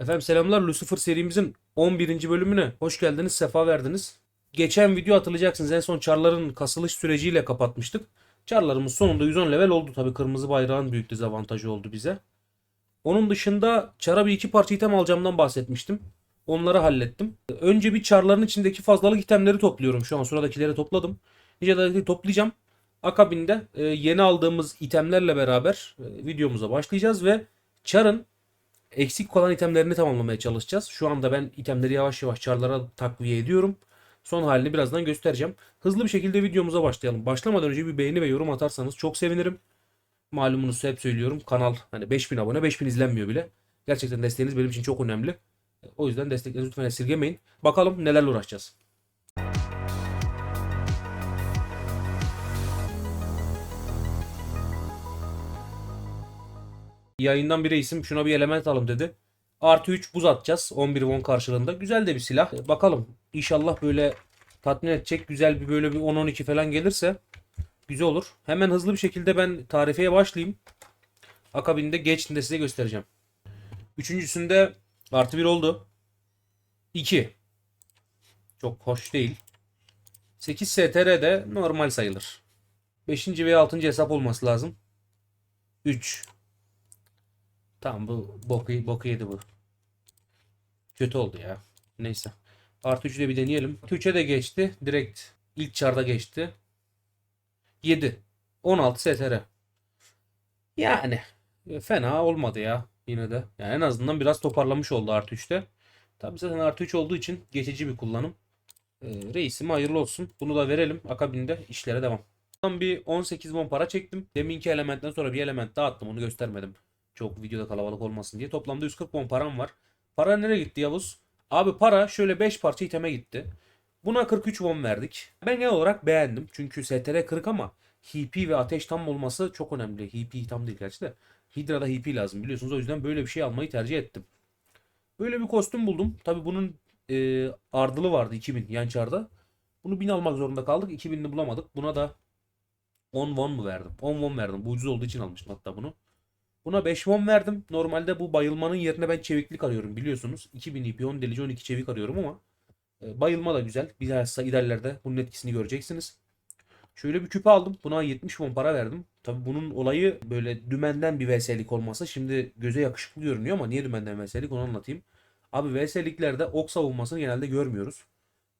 Efendim selamlar Lucifer serimizin 11. bölümüne hoş geldiniz, sefa verdiniz. Geçen video hatırlayacaksınız en son çarların kasılış süreciyle kapatmıştık. Çarlarımız sonunda 110 level oldu tabi kırmızı bayrağın büyük dezavantajı oldu bize. Onun dışında çara bir iki parça item alacağımdan bahsetmiştim. Onları hallettim. Önce bir çarların içindeki fazlalık itemleri topluyorum. Şu an sıradakileri topladım. Niceleri toplayacağım. Akabinde e, yeni aldığımız itemlerle beraber e, videomuza başlayacağız ve çarın eksik kalan itemlerini tamamlamaya çalışacağız. Şu anda ben itemleri yavaş yavaş çarlara takviye ediyorum. Son halini birazdan göstereceğim. Hızlı bir şekilde videomuza başlayalım. Başlamadan önce bir beğeni ve yorum atarsanız çok sevinirim. Malumunuz hep söylüyorum kanal hani 5000 abone 5000 izlenmiyor bile. Gerçekten desteğiniz benim için çok önemli. O yüzden desteklerinizi lütfen esirgemeyin. Bakalım nelerle uğraşacağız. Yayından bir reisim şuna bir element alım dedi. Artı 3 buz atacağız 11 won karşılığında. Güzel de bir silah. E, Bakalım İnşallah böyle tatmin edecek güzel bir böyle bir 10-12 falan gelirse güzel olur. Hemen hızlı bir şekilde ben tarifeye başlayayım. Akabinde geçtiğinde size göstereceğim. Üçüncüsünde artı 1 oldu. 2. Çok hoş değil. 8 STR de normal sayılır. 5. veya 6. hesap olması lazım. 3. Tamam bu boku, boku yedi bu. Kötü oldu ya. Neyse. Artı 3'ü de bir deneyelim. Artı 3'e de geçti. Direkt ilk çarda geçti. 7. 16 STR. Yani fena olmadı ya yine de. Yani en azından biraz toparlamış oldu artı 3'te. Tabi zaten artı 3 olduğu için geçici bir kullanım. E, reisime hayırlı olsun. Bunu da verelim. Akabinde işlere devam. Tam bir 18 won para çektim. Deminki elementten sonra bir element daha attım. Onu göstermedim. Çok videoda kalabalık olmasın diye. Toplamda 140 won param var. Para nereye gitti Yavuz? Abi para şöyle 5 parça iteme gitti. Buna 43 won verdik. Ben genel olarak beğendim. Çünkü STR 40 ama HP ve ateş tam olması çok önemli. HP tam değil gerçi de. Hydra'da HP lazım biliyorsunuz. O yüzden böyle bir şey almayı tercih ettim. Böyle bir kostüm buldum. Tabi bunun e, ardılı vardı 2000 yançarda. Bunu 1000 almak zorunda kaldık. 2000'ini bulamadık. Buna da 10 won mu verdim? 10 won verdim. Bu ucuz olduğu için almıştım hatta bunu. Buna 5 won verdim. Normalde bu bayılmanın yerine ben çeviklik arıyorum biliyorsunuz. 2000 IP 10 delici 12 çevik arıyorum ama e, bayılma da güzel. Bilhassa ilerlerde bunun etkisini göreceksiniz. Şöyle bir küpe aldım. Buna 70 won para verdim. Tabi bunun olayı böyle dümenden bir VS'lik olması şimdi göze yakışıklı görünüyor ama niye dümenden VS'lik onu anlatayım. Abi VS'liklerde ok savunmasını genelde görmüyoruz.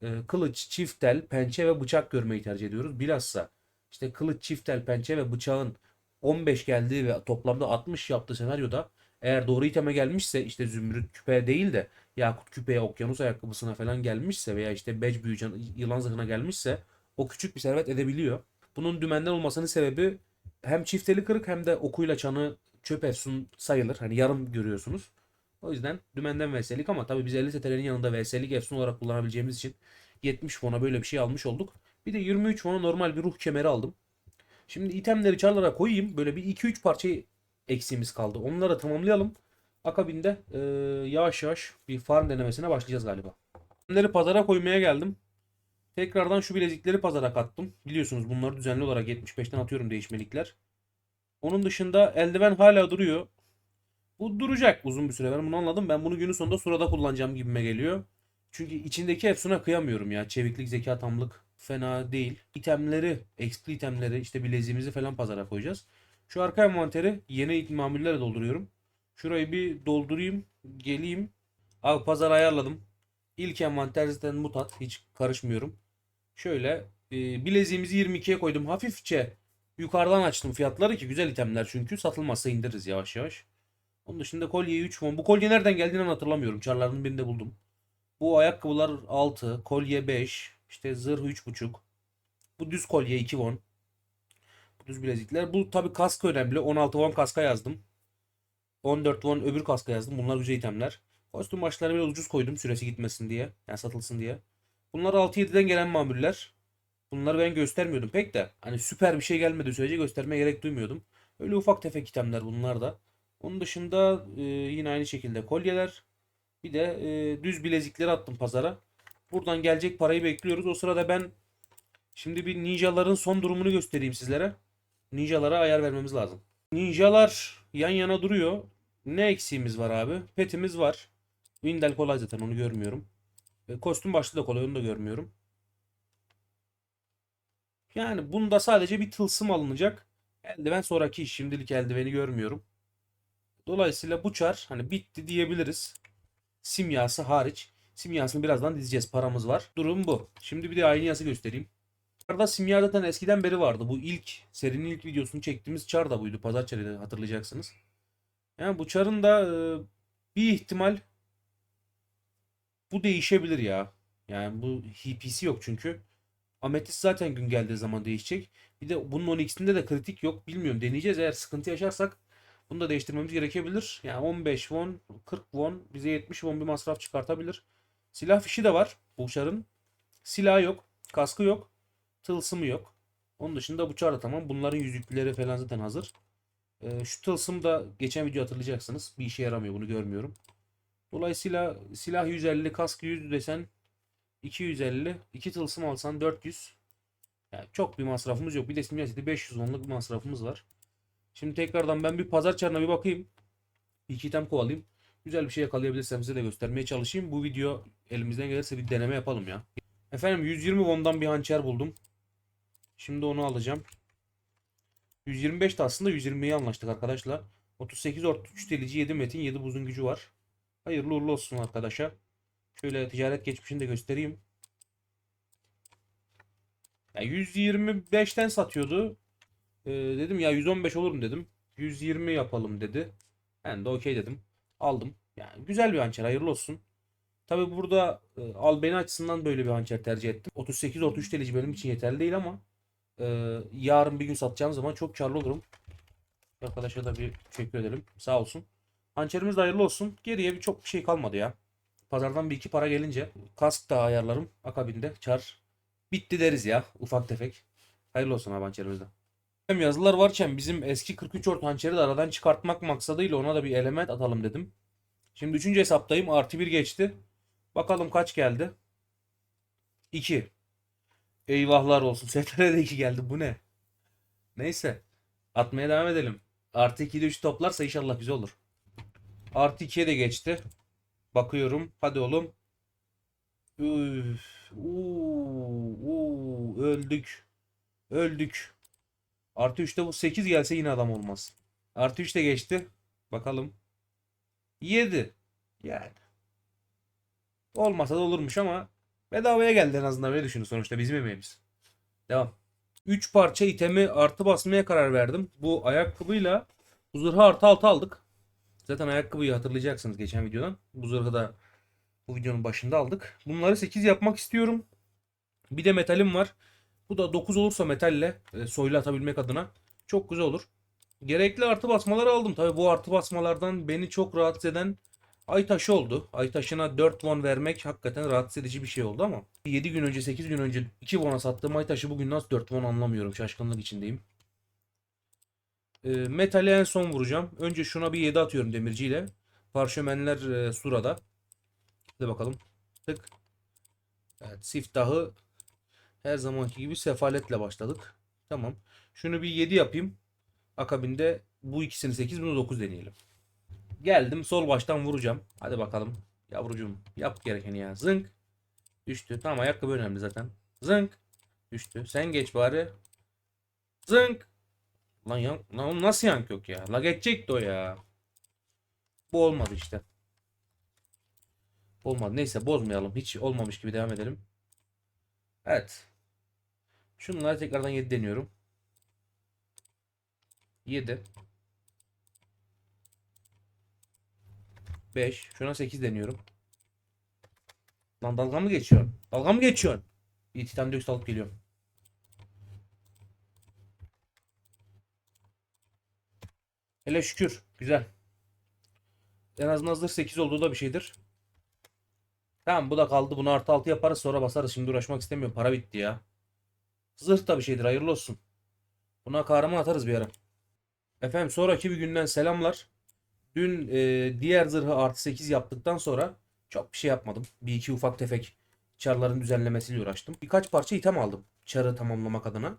E, kılıç, çiftel, pençe ve bıçak görmeyi tercih ediyoruz. Bilhassa işte kılıç, çiftel, pençe ve bıçağın 15 geldiği ve toplamda 60 yaptığı senaryoda eğer doğru iteme gelmişse işte zümrüt küpe değil de yakut küpeye, okyanus ayakkabısına falan gelmişse veya işte bec büyücan yılan zırhına gelmişse o küçük bir servet edebiliyor. Bunun dümenden olmasının sebebi hem çifteli kırık hem de okuyla çanı çöp efsun sayılır. Hani yarım görüyorsunuz. O yüzden dümenden VS'lik ama tabii biz 50 STR'nin yanında VS'lik efsun olarak kullanabileceğimiz için 70 fona böyle bir şey almış olduk. Bir de 23 fona normal bir ruh kemeri aldım. Şimdi itemleri çarlara koyayım. Böyle bir 2-3 parça eksiğimiz kaldı. Onları tamamlayalım. Akabinde e, yavaş yavaş bir farm denemesine başlayacağız galiba. İtemleri pazara koymaya geldim. Tekrardan şu bilezikleri pazara kattım. Biliyorsunuz bunları düzenli olarak 75'ten atıyorum değişmelikler. Onun dışında eldiven hala duruyor. Bu duracak uzun bir süre. Ben bunu anladım. Ben bunu günün sonunda surada kullanacağım gibime geliyor. Çünkü içindeki Efsun'a kıyamıyorum ya. Çeviklik, zeka, tamlık fena değil. İtemleri, XP itemleri, işte bileziğimizi falan pazara koyacağız. Şu arka envanteri yeni mamullerle dolduruyorum. Şurayı bir doldurayım, geleyim. Abi pazar ayarladım. İlk envanter zaten mutat. Hiç karışmıyorum. Şöyle e, bileziğimizi 22'ye koydum. Hafifçe yukarıdan açtım fiyatları ki güzel itemler çünkü satılmazsa indiririz yavaş yavaş. Onun dışında kolyeyi 3 won. Bu kolye nereden geldiğini hatırlamıyorum. Çarlarının birinde buldum. Bu ayakkabılar 6, kolye 5, işte zırh 3.5. Bu düz kolye 2 won. Bu düz bilezikler. Bu tabi kask önemli. 16 won kaska yazdım. 14 won öbür kaska yazdım. Bunlar güzel itemler. Kostüm başları biraz ucuz koydum süresi gitmesin diye. Yani satılsın diye. Bunlar 6-7'den gelen mamuller. Bunları ben göstermiyordum pek de. Hani süper bir şey gelmedi sürece göstermeye gerek duymuyordum. Öyle ufak tefek itemler bunlar da. Onun dışında e, yine aynı şekilde kolyeler. Bir de e, düz bilezikleri attım pazara. Buradan gelecek parayı bekliyoruz. O sırada ben şimdi bir ninjaların son durumunu göstereyim sizlere. Ninjalara ayar vermemiz lazım. Ninjalar yan yana duruyor. Ne eksiğimiz var abi? Petimiz var. Windel kolay zaten onu görmüyorum. E, kostüm başlığı da kolay onu da görmüyorum. Yani bunda sadece bir tılsım alınacak. Eldiven sonraki iş. Şimdilik eldiveni görmüyorum. Dolayısıyla bu çar hani bitti diyebiliriz. Simyası hariç. Simyasını birazdan dizeceğiz. Paramız var. Durum bu. Şimdi bir de aynı yası göstereyim. Çarda simya zaten eskiden beri vardı. Bu ilk serinin ilk videosunu çektiğimiz çar da buydu. Pazar çarıydı hatırlayacaksınız. Yani bu çarın da e, bir ihtimal bu değişebilir ya. Yani bu HP'si yok çünkü. Ametist zaten gün geldiği zaman değişecek. Bir de bunun 12'sinde de kritik yok. Bilmiyorum deneyeceğiz. Eğer sıkıntı yaşarsak bunu da değiştirmemiz gerekebilir. Yani 15 won, 40 won bize 70 won bir masraf çıkartabilir. Silah fişi de var bu uçarın. Silahı yok. Kaskı yok. Tılsımı yok. Onun dışında bu çar da tamam. Bunların yüzükleri falan zaten hazır. Ee, şu tılsım da geçen video hatırlayacaksınız. Bir işe yaramıyor. Bunu görmüyorum. Dolayısıyla silah 150, kask 100 desen 250, 2 tılsım alsan 400. Yani çok bir masrafımız yok. Bir de simyaseti 500 onluk bir masrafımız var. Şimdi tekrardan ben bir pazar çarına bir bakayım. İki item kovalayayım. Güzel bir şey yakalayabilirsem size de göstermeye çalışayım. Bu video elimizden gelirse bir deneme yapalım ya. Efendim 120 won'dan bir hançer buldum. Şimdi onu alacağım. 125 de aslında 120'ye anlaştık arkadaşlar. 38 33 delici 7 metin 7 buzun gücü var. Hayırlı uğurlu olsun arkadaşa. Şöyle ticaret geçmişini de göstereyim. Ya 125'ten satıyordu. Ee, dedim ya 115 olur mu dedim. 120 yapalım dedi. Ben de okey dedim. Aldım. Yani güzel bir hançer hayırlı olsun. Tabi burada e, albeni açısından böyle bir hançer tercih ettim. 38-33 delici benim için yeterli değil ama e, yarın bir gün satacağım zaman çok karlı olurum. Arkadaşa da bir teşekkür edelim. Sağ olsun. Hançerimiz de hayırlı olsun. Geriye bir çok bir şey kalmadı ya. Pazardan bir iki para gelince kask da ayarlarım akabinde çar. Bitti deriz ya ufak tefek. Hayırlı olsun abi hançerimizde. Hem yazılar varken bizim eski 43 ort hançeri de aradan çıkartmak maksadıyla ona da bir element atalım dedim. Şimdi 3. hesaptayım. Artı 1 geçti. Bakalım kaç geldi? 2. Eyvahlar olsun. STR'de 2 geldi. Bu ne? Neyse. Atmaya devam edelim. Artı 2'de 3 toplarsa inşallah güzel olur. Artı 2'ye de geçti. Bakıyorum. Hadi oğlum. Üf. Uuu, öldük. Öldük. Artı 3'te bu 8 gelse yine adam olmaz. Artı 3 de geçti. Bakalım. 7. Yani. Olmasa da olurmuş ama bedavaya geldi en azından öyle düşünün sonuçta bizim emeğimiz. Devam. 3 parça itemi artı basmaya karar verdim. Bu ayakkabıyla bu zırhı artı 6 aldık. Zaten ayakkabıyı hatırlayacaksınız geçen videodan. Bu zırhı da bu videonun başında aldık. Bunları 8 yapmak istiyorum. Bir de metalim var. Bu da 9 olursa metalle e, soylu atabilmek adına çok güzel olur. Gerekli artı basmaları aldım. Tabi bu artı basmalardan beni çok rahatsız eden ay taşı oldu. Ay taşına 4 won vermek hakikaten rahatsız edici bir şey oldu ama 7 gün önce 8 gün önce 2 won'a sattığım ay taşı bugün nasıl 4 won anlamıyorum. Şaşkınlık içindeyim. E, metali en son vuracağım. Önce şuna bir 7 atıyorum demirciyle. Parşömenler e, surada. Hadi bakalım. Tık. Evet, siftahı her zamanki gibi sefaletle başladık. Tamam. Şunu bir 7 yapayım. Akabinde bu ikisini 8 bunu 9 deneyelim. Geldim sol baştan vuracağım. Hadi bakalım. Yavrucuğum yap gerekeni ya. Zınk. Düştü. Tamam ayakkabı önemli zaten. Zınk. Düştü. Sen geç bari. Zınk. Lan, yan, lan nasıl yank yok ya? La geçecekti o ya. Bu olmadı işte. Olmadı. Neyse bozmayalım. Hiç olmamış gibi devam edelim. Evet. Şunları tekrardan 7 deniyorum. 7 5 Şuna 8 deniyorum. Lan dalga mı geçiyorsun? Dalga mı geçiyorsun? Bir titan dioks alıp geliyorum. Hele şükür. Güzel. En azından zırh 8 olduğu da bir şeydir. Tamam bu da kaldı. Bunu artı 6 yaparız sonra basarız. Şimdi uğraşmak istemiyorum. Para bitti ya. Zırh da bir şeydir. Hayırlı olsun. Buna kahraman atarız bir ara. Efendim sonraki bir günden selamlar. Dün e, diğer zırhı artı 8 yaptıktan sonra çok bir şey yapmadım. Bir iki ufak tefek çarların düzenlemesiyle uğraştım. Birkaç parça item aldım. Çarı tamamlamak adına.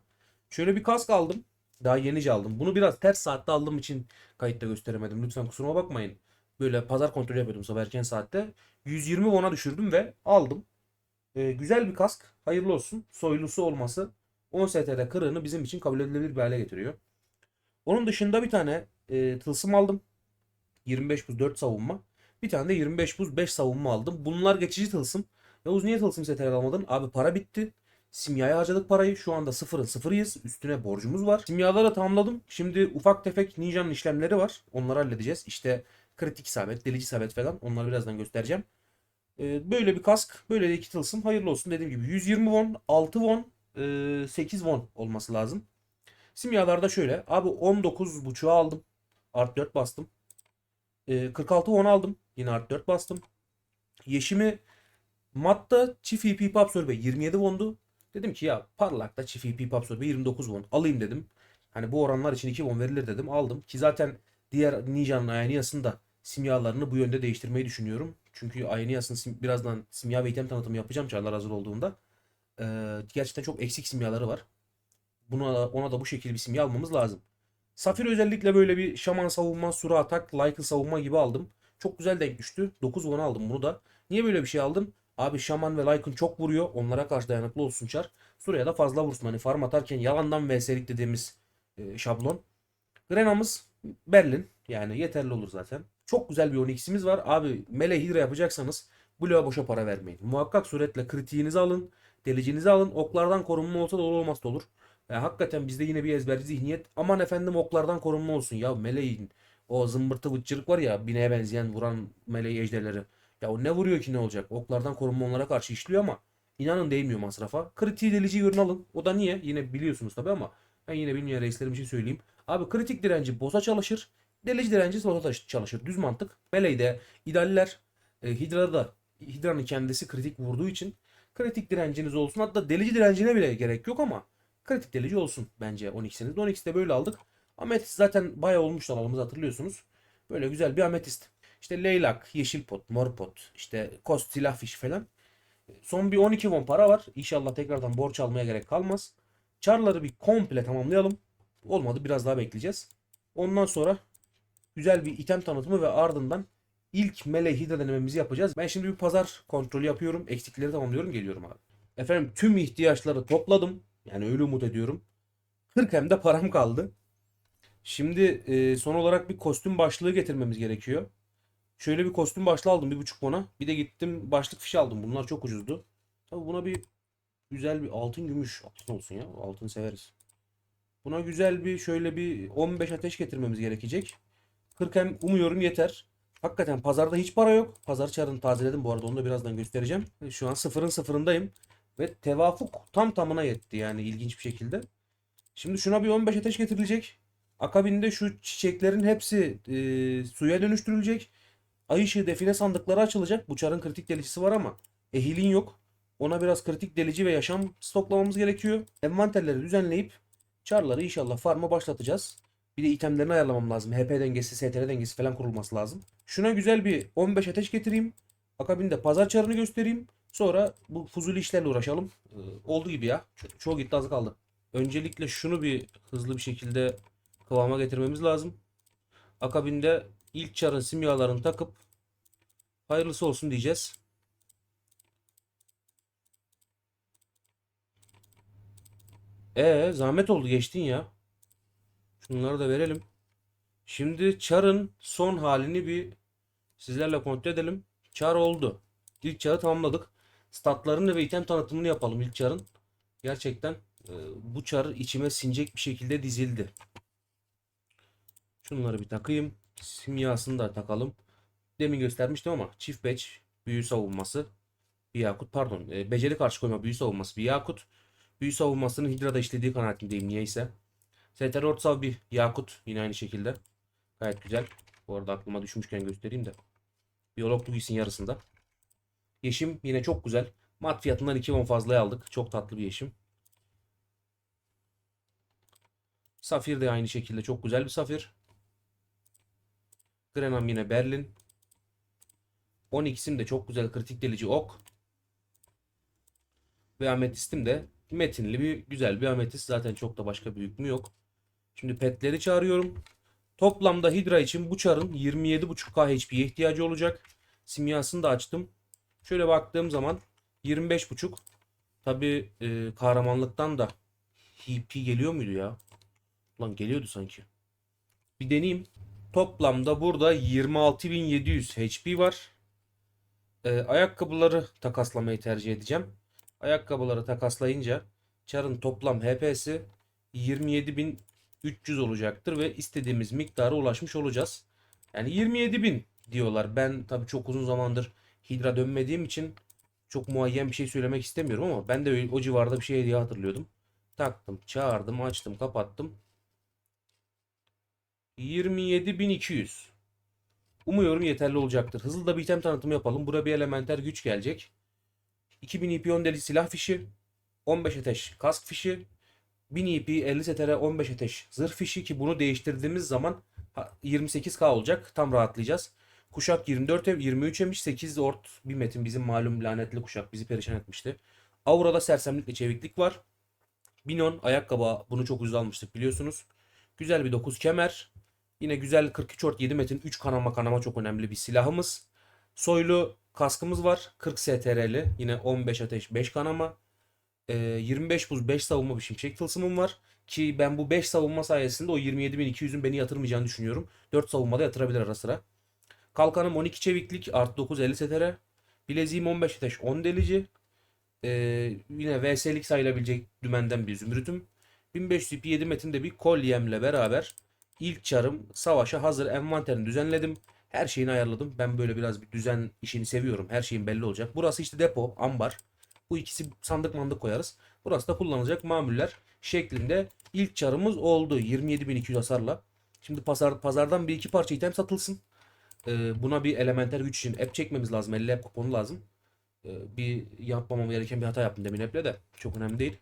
Şöyle bir kask aldım. Daha yenice aldım. Bunu biraz ters saatte aldığım için kayıtta gösteremedim. Lütfen kusuruma bakmayın. Böyle pazar kontrolü yapıyordum sabah erken saatte. 120 won'a düşürdüm ve aldım. Ee, güzel bir kask. Hayırlı olsun. Soylusu olması 10 STR kırığını bizim için kabul edilebilir bir hale getiriyor. Onun dışında bir tane e, tılsım aldım. 25 buz 4 savunma. Bir tane de 25 buz 5 savunma aldım. Bunlar geçici tılsım. Yavuz niye tılsım STR almadın? Abi para bitti. Simyaya harcadık parayı. Şu anda sıfırın sıfırıyız. Üstüne borcumuz var. Simyaları tamamladım. Şimdi ufak tefek Ninja'nın işlemleri var. Onları halledeceğiz. İşte kritik isabet, delici isabet falan. Onları birazdan göstereceğim. Ee, böyle bir kask, böyle de iki tılsım. Hayırlı olsun dediğim gibi. 120 won, 6 won, e, 8 won olması lazım. Simyalarda şöyle. Abi 19.5'a aldım. Art 4 bastım. Ee, 46 won aldım. Yine art 4 bastım. Yeşimi matta çift EP absorbe 27 wondu. Dedim ki ya parlakta çift EP absorbe 29 won alayım dedim. Hani bu oranlar için 2 won verilir dedim. Aldım. Ki zaten diğer Ninja'nın Ayaniyas'ın simyalarını bu yönde değiştirmeyi düşünüyorum. Çünkü Ayaniyas'ın sim, birazdan simya ve item tanıtımı yapacağım çarlar hazır olduğunda. Ee, gerçekten çok eksik simyaları var. Buna ona da bu şekilde bir simya almamız lazım. Safir özellikle böyle bir şaman savunma, sura atak, Lycan savunma gibi aldım. Çok güzel denk düştü. 9 won aldım bunu da. Niye böyle bir şey aldım? Abi şaman ve Lycan çok vuruyor. Onlara karşı dayanıklı olsun çar. Suraya da fazla vursun. Hani farm atarken yalandan vs'lik dediğimiz e, şablon. Grena'mız Berlin. Yani yeterli olur zaten. Çok güzel bir 12'simiz var. Abi Mele Hydra yapacaksanız Blue'a boşa para vermeyin. Muhakkak suretle kritiğinizi alın. Delicinizi alın. Oklardan korunma olsa da olur olmaz da olur. Ya hakikaten bizde yine bir ezberci zihniyet. Aman efendim oklardan korunma olsun. Ya meleğin o zımbırtı vıçırık var ya bineğe benzeyen vuran meleği ejderleri. Ya o ne vuruyor ki ne olacak? Oklardan korunma onlara karşı işliyor ama inanın değmiyor masrafa. Kritiği delici ürün alın. O da niye? Yine biliyorsunuz tabi ama ben yine bilmeyen reislerim için söyleyeyim. Abi kritik direnci boza çalışır. Delici direnci boza çalışır. Düz mantık. Meleği de idealler. E, Hydra'da da Hydra'nın kendisi kritik vurduğu için kritik direnciniz olsun. Hatta delici direncine bile gerek yok ama kritik delici olsun bence 12'siniz. 12'si de böyle aldık. Ametist zaten bayağı olmuştu alalımızı hatırlıyorsunuz. Böyle güzel bir ametist. İşte leylak, yeşil pot, mor pot, işte kost, silah falan. Son bir 12 won para var. İnşallah tekrardan borç almaya gerek kalmaz. Çarları bir komple tamamlayalım. Olmadı biraz daha bekleyeceğiz. Ondan sonra güzel bir item tanıtımı ve ardından ilk mele hidra denememizi yapacağız. Ben şimdi bir pazar kontrolü yapıyorum. Eksikleri tamamlıyorum. Geliyorum abi. Efendim tüm ihtiyaçları topladım. Yani öyle umut ediyorum. 40 hem de param kaldı. Şimdi e, son olarak bir kostüm başlığı getirmemiz gerekiyor. Şöyle bir kostüm başlığı aldım bir buçuk bona. Bir de gittim başlık fişi aldım. Bunlar çok ucuzdu. Tabii buna bir güzel bir altın gümüş altın olsun ya. Altın severiz. Buna güzel bir şöyle bir 15 ateş getirmemiz gerekecek. 40 hem umuyorum yeter. Hakikaten pazarda hiç para yok. Pazar çarını tazeledim bu arada onu da birazdan göstereceğim. Şu an sıfırın sıfırındayım. Ve tevafuk tam tamına yetti yani ilginç bir şekilde. Şimdi şuna bir 15 ateş getirilecek. Akabinde şu çiçeklerin hepsi e, suya dönüştürülecek. Ay ışığı define sandıkları açılacak. Bu kritik delicisi var ama ehilin yok. Ona biraz kritik delici ve yaşam stoklamamız gerekiyor. Envanterleri düzenleyip çarları inşallah farma başlatacağız. Bir de itemlerini ayarlamam lazım. HP dengesi, STR dengesi falan kurulması lazım. Şuna güzel bir 15 ateş getireyim. Akabinde pazar çarını göstereyim. Sonra bu fuzuli işlerle uğraşalım. Ee, oldu gibi ya. Ço- çoğu gitti az kaldı. Öncelikle şunu bir hızlı bir şekilde kıvama getirmemiz lazım. Akabinde ilk çarın simyalarını takıp hayırlısı olsun diyeceğiz. E zahmet oldu geçtin ya. Şunları da verelim. Şimdi çarın son halini bir sizlerle kontrol edelim. Çar oldu. İlk çarı tamamladık. Statlarını ve item tanıtımını yapalım ilk çarın. Gerçekten e, bu çar içime sinecek bir şekilde dizildi. Şunları bir takayım. Simyasını da takalım. Demin göstermiştim ama çift beç büyü savunması bir yakut pardon e, beceri karşı koyma büyü savunması bir yakut. Büyü savunmasının Hidra'da işlediği kanaatindeyim niyeyse. STR Ortsav bir yakut yine aynı şekilde. Gayet güzel. Bu arada aklıma düşmüşken göstereyim de. Biyolog giysin yarısında. Yeşim yine çok güzel. Mat fiyatından 2 won fazlaya aldık. Çok tatlı bir yeşim. Safir de aynı şekilde çok güzel bir safir. Grenam yine Berlin. 12'sim de çok güzel kritik delici ok. Ve ametistim de metinli bir güzel bir ametist. Zaten çok da başka bir hükmü yok. Şimdi petleri çağırıyorum. Toplamda Hydra için bu çarın 27.5k HP'ye ihtiyacı olacak. Simyasını da açtım. Şöyle baktığım zaman 25.5. Tabi e, kahramanlıktan da HP geliyor muydu ya? Lan geliyordu sanki. Bir deneyeyim. Toplamda burada 26.700 HP var. E, ayakkabıları takaslamayı tercih edeceğim. Ayakkabıları takaslayınca çarın toplam HP'si 27.300 olacaktır ve istediğimiz miktara ulaşmış olacağız. Yani 27.000 diyorlar. Ben tabii çok uzun zamandır Hydra dönmediğim için çok muayyen bir şey söylemek istemiyorum ama ben de o civarda bir şey diye hatırlıyordum. Taktım, çağırdım, açtım, kapattım. 27.200. Umuyorum yeterli olacaktır. Hızlı da bir item tanıtımı yapalım. Buraya bir elementer güç gelecek. 2000 EP 10 deli silah fişi. 15 ateş kask fişi. 1000 EP 50 STR 15 ateş zırh fişi ki bunu değiştirdiğimiz zaman ha, 28k olacak. Tam rahatlayacağız. Kuşak 24 ev 23 emiş 8 ort bir metin bizim malum lanetli kuşak bizi perişan etmişti. Aura'da sersemlikle çeviklik var. Binon ayakkabı bunu çok ucuz almıştık biliyorsunuz. Güzel bir 9 kemer. Yine güzel 43 ort 7 metin 3 kanama kanama çok önemli bir silahımız. Soylu kaskımız var. 40 STR'li. Yine 15 ateş 5 kanama. Ee, 25 buz 5 savunma bir şimşek tılsımım var. Ki ben bu 5 savunma sayesinde o 27.200'ün beni yatırmayacağını düşünüyorum. 4 savunmada yatırabilir ara sıra. Kalkanım 12 çeviklik artı 9 50 STR. Bileziğim 15 ateş 10 delici. Ee, yine VS'lik sayılabilecek dümenden bir zümrütüm. 1500 ip 7 metrinde bir kolyemle beraber ilk çarım savaşa hazır envanterini düzenledim. Her şeyini ayarladım. Ben böyle biraz bir düzen işini seviyorum. Her şeyin belli olacak. Burası işte depo, ambar. Bu ikisi sandık mandık koyarız. Burası da kullanılacak mamuller şeklinde ilk çarımız oldu. 27.200 hasarla. Şimdi pazar, pazardan bir iki parça item satılsın. Ee, buna bir elementer güç için app çekmemiz lazım. 50 app kuponu lazım. Ee, bir yapmamam gereken bir hata yaptım demin app'le de. Çok önemli değil.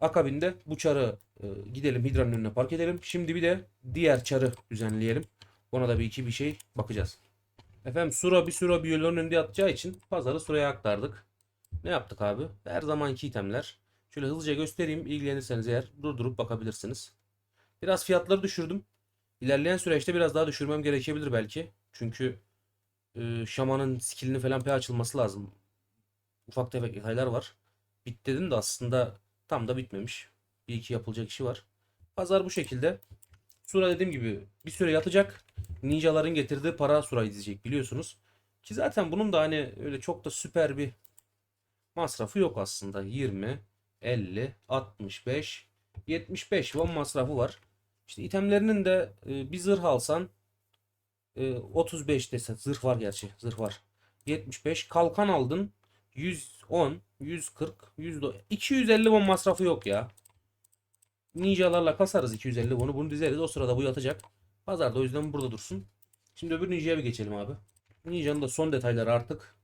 Akabinde bu çarı e, gidelim Hidra'nın önüne park edelim. Şimdi bir de diğer çarı düzenleyelim. Ona da bir iki bir şey bakacağız. Efendim Sura bir Sura bir yolun önünde yatacağı için pazarı Sura'ya aktardık. Ne yaptık abi? Her zamanki itemler. Şöyle hızlıca göstereyim. İlgilenirseniz eğer durdurup bakabilirsiniz. Biraz fiyatları düşürdüm. İlerleyen süreçte biraz daha düşürmem gerekebilir belki. Çünkü e, şamanın skillini falan pay açılması lazım. Ufak tefek detaylar var. Bit dedim de aslında tam da bitmemiş. Bir iki yapılacak işi var. Pazar bu şekilde. Sura dediğim gibi bir süre yatacak. Ninjaların getirdiği para Sura'yı dizecek biliyorsunuz. Ki zaten bunun da hani öyle çok da süper bir masrafı yok aslında. 20, 50, 65, 75 won masrafı var. İşte itemlerinin de e, bir zırh alsan e, 35 desen zırh var gerçi zırh var. 75 kalkan aldın 110, 140, 100 250 won masrafı yok ya. Ninjalarla kasarız 250 won'u bunu dizeriz. O sırada bu yatacak. Pazarda o yüzden burada dursun. Şimdi öbür ninja'ya bir geçelim abi. Ninja'nın da son detayları artık.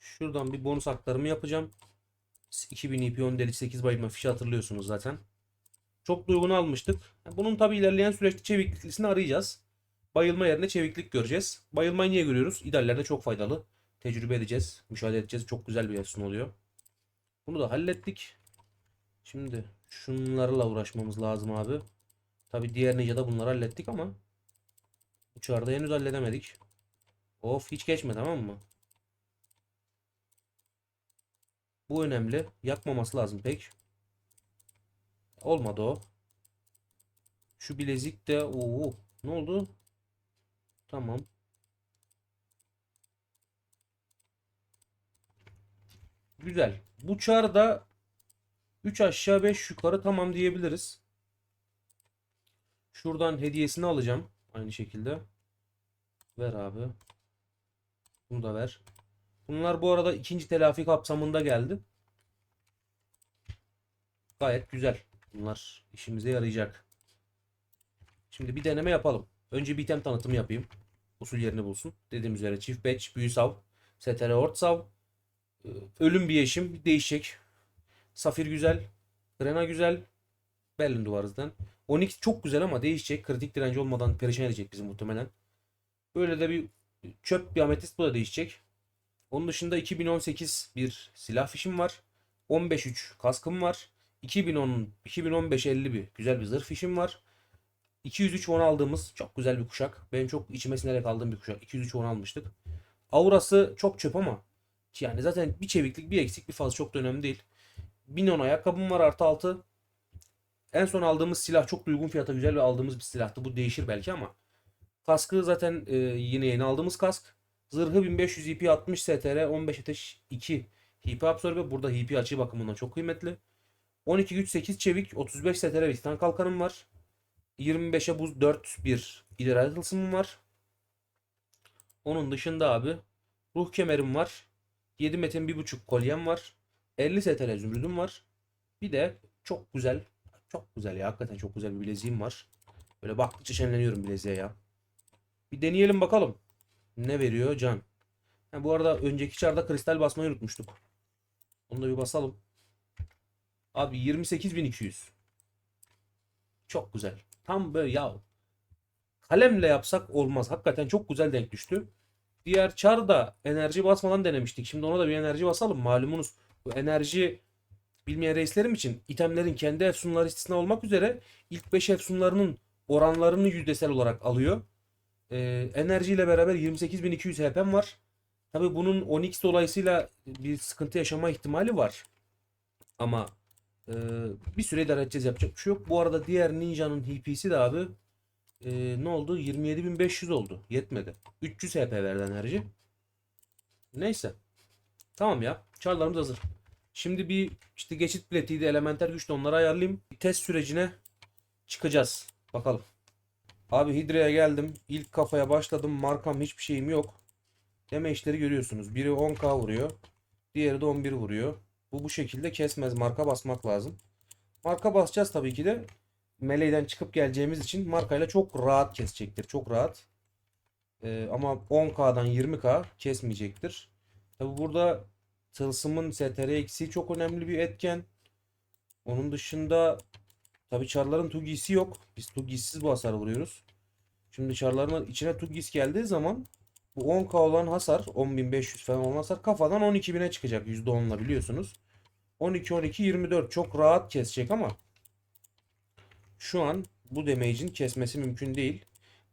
Şuradan bir bonus aktarımı yapacağım. 2000 EP 10 deli 8 bayılma fişi hatırlıyorsunuz zaten. Çok da uygun almıştık. Bunun tabi ilerleyen süreçte çevikliklisini arayacağız. Bayılma yerine çeviklik göreceğiz. Bayılmayı niye görüyoruz? İdallerde çok faydalı. Tecrübe edeceğiz. Müşahede edeceğiz. Çok güzel bir efsun oluyor. Bunu da hallettik. Şimdi şunlarla uğraşmamız lazım abi. Tabi diğer ninja'da bunları hallettik ama uçarda henüz halledemedik. Of hiç geçme tamam mı? Bu önemli. Yakmaması lazım pek. Olmadı o. Şu bilezik de oo ne oldu? Tamam. Güzel. Bu çar da 3 aşağı 5 yukarı tamam diyebiliriz. Şuradan hediyesini alacağım. Aynı şekilde. Ver abi. Bunu da ver. Bunlar bu arada ikinci telafi kapsamında geldi. Gayet güzel. Bunlar işimize yarayacak. Şimdi bir deneme yapalım. Önce bir item tanıtımı yapayım. Usul yerini bulsun. Dediğim üzere çift batch, büyü sav, STR ort sav, e, ölüm bir yeşim değişecek. Safir güzel, Grena güzel, Berlin duvarızdan. Onyx çok güzel ama değişecek. Kritik direnci olmadan perişan edecek bizi muhtemelen. Böyle de bir çöp bir ametist bu da değişecek. Onun dışında 2018 bir silah fişim var. 15.3 kaskım var. 2010 2015 50 bir güzel bir zırh fişim var. 203 won aldığımız çok güzel bir kuşak. Benim çok içime sinerek aldığım bir kuşak. 203 won almıştık. Aurası çok çöp ama yani zaten bir çeviklik bir eksik bir fazla çok da önemli değil. 1000 on ayakkabım var artı 6. En son aldığımız silah çok uygun fiyata güzel ve aldığımız bir silahtı. Bu değişir belki ama. Kaskı zaten e, yine yeni aldığımız kask. Zırhı 1500 EP 60 STR 15 ateş 2 HP absorbe. Burada HP açı bakımından çok kıymetli. 12 güç 8 çevik 35 STR bir titan kalkanım var. 25'e buz 4 bir ideal tılsımım var. Onun dışında abi ruh kemerim var. 7 metin 1.5 kolyem var. 50 STR zümrüdüm var. Bir de çok güzel çok güzel ya hakikaten çok güzel bir bileziğim var. Böyle baktıkça şenleniyorum bileziğe ya. Bir deneyelim bakalım. Ne veriyor can? Ha, bu arada önceki çarda kristal basmayı unutmuştuk. Onu da bir basalım. Abi 28.200. Çok güzel. Tam böyle ya. Kalemle yapsak olmaz. Hakikaten çok güzel denk düştü. Diğer çar da enerji basmadan denemiştik. Şimdi ona da bir enerji basalım. Malumunuz bu enerji bilmeyen reislerim için itemlerin kendi efsunları istisna olmak üzere ilk 5 efsunlarının oranlarını yüzdesel olarak alıyor. Ee, enerjiyle beraber 28.200 HP'm var. Tabi bunun 10x dolayısıyla bir sıkıntı yaşama ihtimali var. Ama e, bir süre idare edeceğiz yapacak bir şey yok. Bu arada diğer Ninja'nın HP'si de abi e, ne oldu? 27.500 oldu. Yetmedi. 300 HP verdi enerji. Neyse. Tamam ya. Çarlarımız hazır. Şimdi bir işte geçit biletiydi, elementer güçle onları ayarlayayım. Test sürecine çıkacağız. Bakalım. Abi Hidra'ya geldim. İlk kafaya başladım. Markam hiçbir şeyim yok. Deme işleri görüyorsunuz. Biri 10k vuruyor. Diğeri de 11 vuruyor. Bu bu şekilde kesmez. Marka basmak lazım. Marka basacağız tabii ki de. Meleğden çıkıp geleceğimiz için markayla çok rahat kesecektir. Çok rahat. Ee, ama 10k'dan 20k kesmeyecektir. Tabii burada tılsımın STR eksiği çok önemli bir etken. Onun dışında tabii çarların tugisi yok. Biz tugisiz bu hasar vuruyoruz. Şimdi çarların içine tugis geldiği zaman bu 10k olan hasar 10.500 falan olan hasar kafadan 12.000'e çıkacak %10'la biliyorsunuz. 12 12 24 çok rahat kesecek ama şu an bu damage'in kesmesi mümkün değil.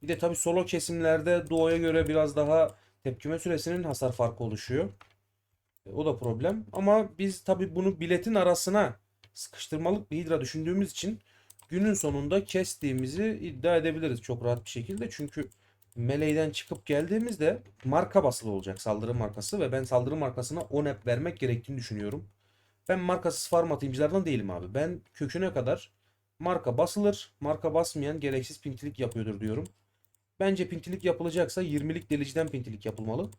Bir de tabii solo kesimlerde Doğu'ya göre biraz daha tepkime süresinin hasar farkı oluşuyor. E, O da problem. Ama biz tabii bunu biletin arasına sıkıştırmalık bir hidra düşündüğümüz için günün sonunda kestiğimizi iddia edebiliriz çok rahat bir şekilde. Çünkü Meleğden çıkıp geldiğimizde marka basılı olacak saldırı markası ve ben saldırı markasına 10 app vermek gerektiğini düşünüyorum. Ben markasız farm atayımcılardan değilim abi. Ben köküne kadar marka basılır, marka basmayan gereksiz pintilik yapıyordur diyorum. Bence pintilik yapılacaksa 20'lik deliciden pintilik yapılmalı.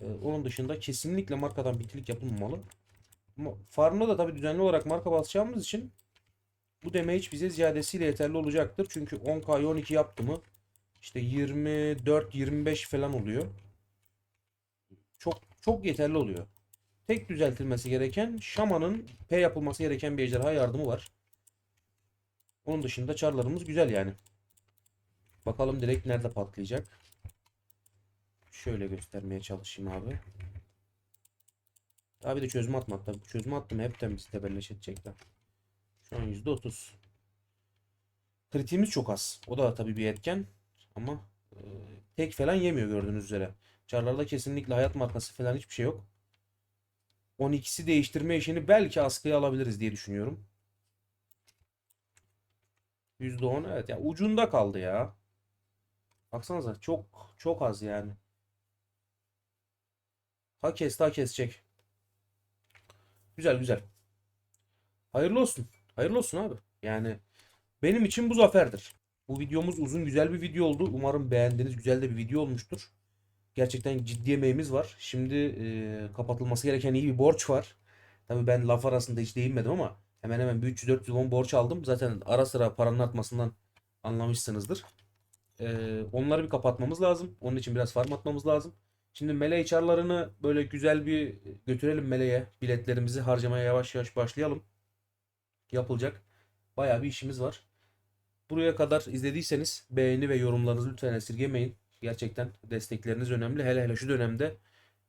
Ee, onun dışında kesinlikle markadan pintilik yapılmamalı. Ama farmda da tabii düzenli olarak marka basacağımız için bu damage bize ziyadesiyle yeterli olacaktır. Çünkü 10k 12 yaptı mı işte 24-25 falan oluyor. Çok çok yeterli oluyor. Tek düzeltilmesi gereken Şaman'ın P yapılması gereken bir ejderha yardımı var. Onun dışında çarlarımız güzel yani. Bakalım direkt nerede patlayacak. Şöyle göstermeye çalışayım abi. Abi de çözme atmak tabii. Çözme attım hepten bizi tebelleş edecekler. Şu an %30. Kritiğimiz çok az. O da tabii bir etken. Ama e, tek falan yemiyor gördüğünüz üzere. Çarlarda kesinlikle hayat markası falan hiçbir şey yok. 12'si değiştirme işini belki askıya alabiliriz diye düşünüyorum. %10 evet ya ucunda kaldı ya. Baksanıza çok çok az yani. Ha kesti ha kesecek. Güzel güzel. Hayırlı olsun. Hayırlı olsun abi. Yani benim için bu zaferdir. Bu videomuz uzun güzel bir video oldu. Umarım beğendiğiniz güzel de bir video olmuştur. Gerçekten ciddi emeğimiz var. Şimdi e, kapatılması gereken iyi bir borç var. Tabii ben laf arasında hiç değinmedim ama hemen hemen bir 300-400 won borç aldım. Zaten ara sıra paranın artmasından anlamışsınızdır. E, onları bir kapatmamız lazım. Onun için biraz farm atmamız lazım. Şimdi mele çarlarını böyle güzel bir götürelim meleğe. Biletlerimizi harcamaya yavaş yavaş başlayalım. Yapılacak. Bayağı bir işimiz var. Buraya kadar izlediyseniz beğeni ve yorumlarınızı lütfen esirgemeyin. Gerçekten destekleriniz önemli. Hele hele şu dönemde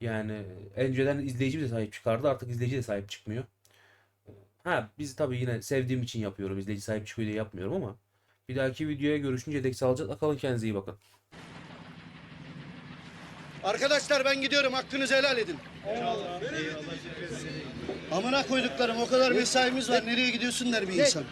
yani önceden izleyici de sahip çıkardı. Artık izleyici de sahip çıkmıyor. Ee, ha biz tabii yine sevdiğim için yapıyorum. İzleyici sahip çıkıyor diye yapmıyorum ama bir dahaki videoya görüşünce dek sağlıcakla kalın kendinize iyi bakın. Arkadaşlar ben gidiyorum. Hakkınızı helal edin. Eyvallah. Eyvallah. Amına koyduklarım o kadar mesaimiz var. Nereye gidiyorsun der bir insan.